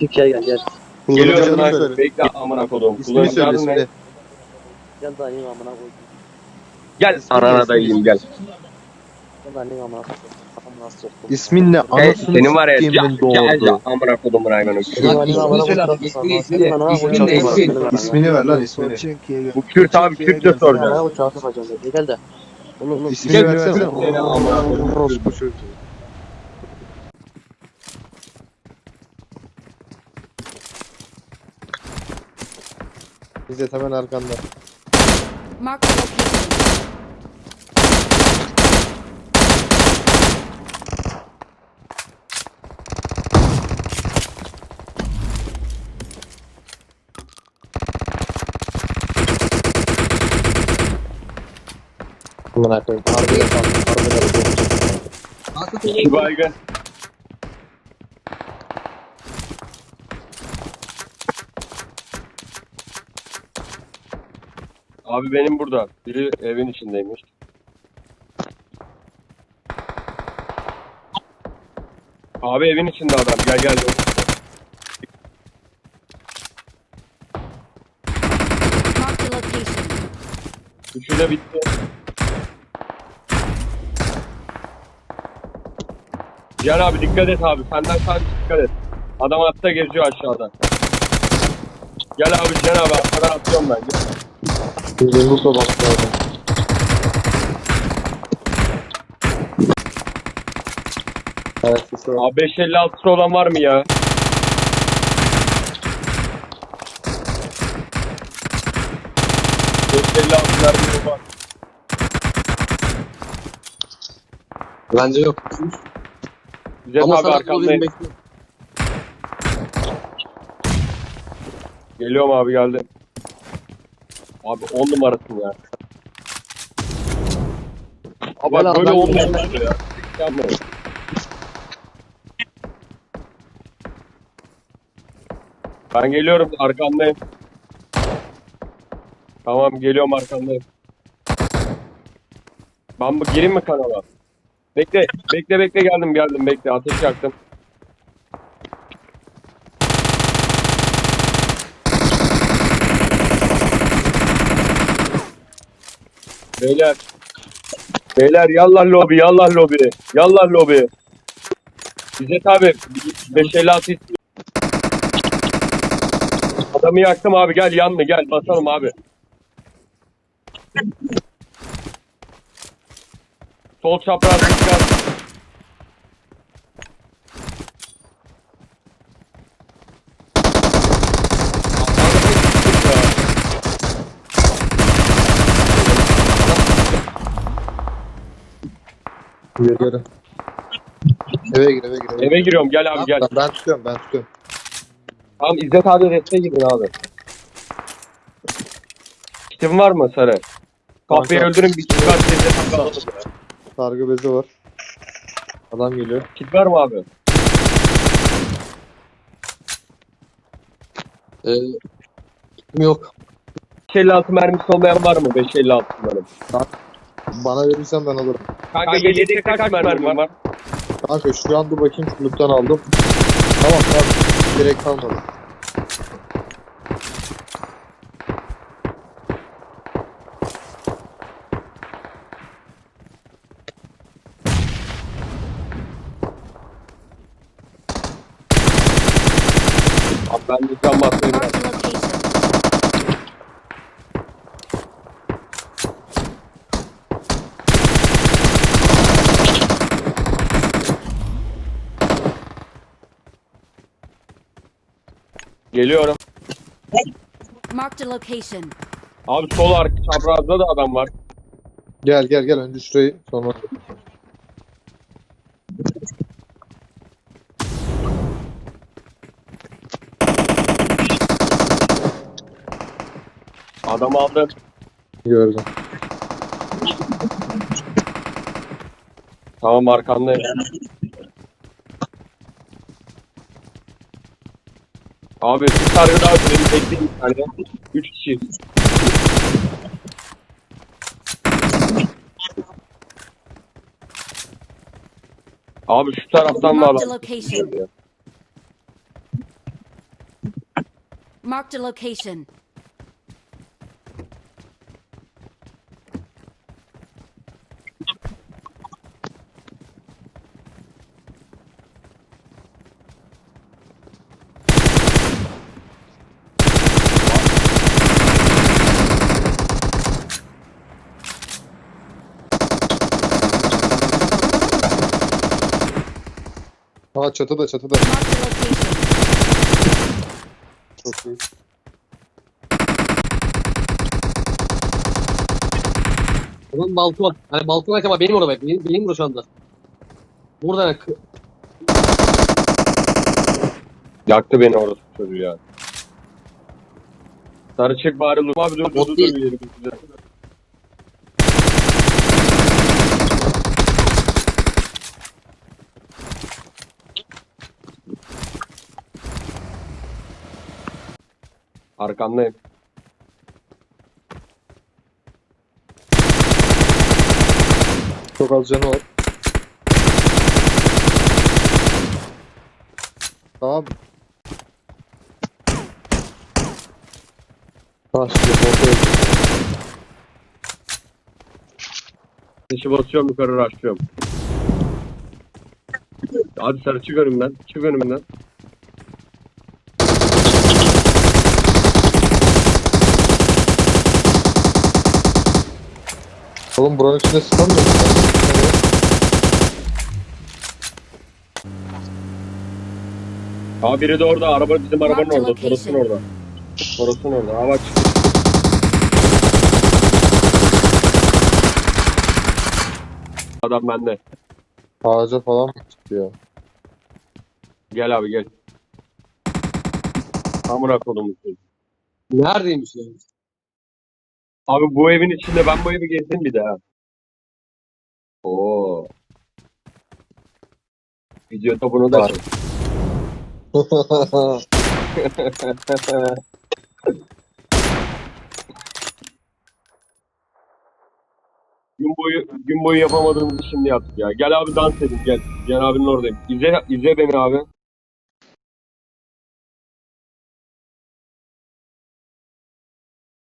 Çık gel gel gel. Geliyorum Kullanıcı lan. adını söyle. Bekle amına kodum. İsmini söyle adın ne? ismini. Gel dayım amına koy. Gel arana dayayım gel. Gel dayım amına koy. Kafam nasıl soktu? İsmin ne? Hey, Anasını senin var ya. siktiğimin Gel gel doğurdu. amına kodum hayvanı. Gel koy. ismini, ismini, Senin anana ismini, ismini, ismini. senin anana. İsmini ver lan ismini. Bu Kürt abi Kürtçe dedi. Gel de. Oğlum oğlum. İsmini versene. Seni amına kodum. Orospu çocuğu. İzzet hemen arkanda. Mark the location. Amına koyayım. Harbiden kaldım. Harbiden. Nasıl İki baygın. Abi benim burada. Biri evin içindeymiş. Abi evin içinde adam. Gel gel. Mark the location. Üçü de bitti. Gel abi dikkat et abi. Senden sadece dikkat et. Adam hatta geziyor aşağıda. Gel abi Can abi arkadan atıyorum ben. Gel. Yumrukla bastırdım. Evet, sesi var. Abi 556 olan var mı ya? ...556 mermi var. Bence yok. Bize Ama abi sana arkamdayım. Geliyorum abi geldim. Abi 10 numarasın ya. Abi Gel böyle ben 10 geliyorum. numarası ya. Ben geliyorum arkandayım. Tamam geliyorum arkandayım. Ben bu gireyim mi kanala? Bekle, bekle, bekle geldim, geldim, bekle. Ateş yaktım. Beyler. Beyler yallah lobi, yallah lobi. Yallah lobi. İzzet abi 556 istiyor. Adamı yaktım abi gel yanlı gel basalım abi. Sol çapraz Geliyorum. Eve gir eve gir. Eve. Eve giriyorum gel abi gel. Ben, ben tutuyorum ben tutuyorum. Tamam İzzet abi reste gidin abi. Kitin var mı sarı? Kahveyi Kanka. öldürün bir kit var İzzet abi alalım ya. Sargı bezi var. Adam geliyor. Kit var mı abi? Ee, yok. 556 mermisi olmayan var mı? 556 mermi. Bana verirsen ben alırım. Kanka yedekte kaç mermi var? Kanka şu an dur bakayım şunluktan aldım. Tamam tamam. Direkt kalmadı. Abi ben lütfen basmayayım. Mark the location. Geliyorum. Mark the location. Abi sol arka çaprazda da adam var. Gel gel gel önce şurayı sonra. Adam aldım. Gördüm. Tamam arkandayım. Abi bir sargı daha benim bekleyin bir tane. Üç kişi. Abi şu taraftan da Mark the adam. location. Marked a location. Ha çatıda çatıda. A location. Çok iyi. Onun balkon. Hani balkon acaba benim orada. Benim, benim burada şu anda. Burada ne? Yaktı beni orası çocuğu ya. Sarı çek bari dur. Abi dur dur Bot dur. dur, değil. bir yeri bitireceğim. Arkandayım. Çok az canı var. Tamam. Ortaya Dişi basıyorum yukarı raşlıyorum. Hadi sarı çık önümden. Çık önümden. Oğlum buranın içinde sıkamıyor musun? Aa biri de orada. Araba bizim arabanın orada. Toros'un orada. Toros'un orada. Aa bak. Adam bende. Ağaca falan mı çıktı ya? Gel abi gel. Amına kodumu. Neredeymiş yani? Abi bu evin içinde ben bu evi gezdim bir daha. Oo. Videoda bunu da Var. çek. gün boyu gün boyu yapamadığımızı şimdi yaptık ya. Gel abi dans edin gel. Gel abinin oradayım. İzle, izle beni abi.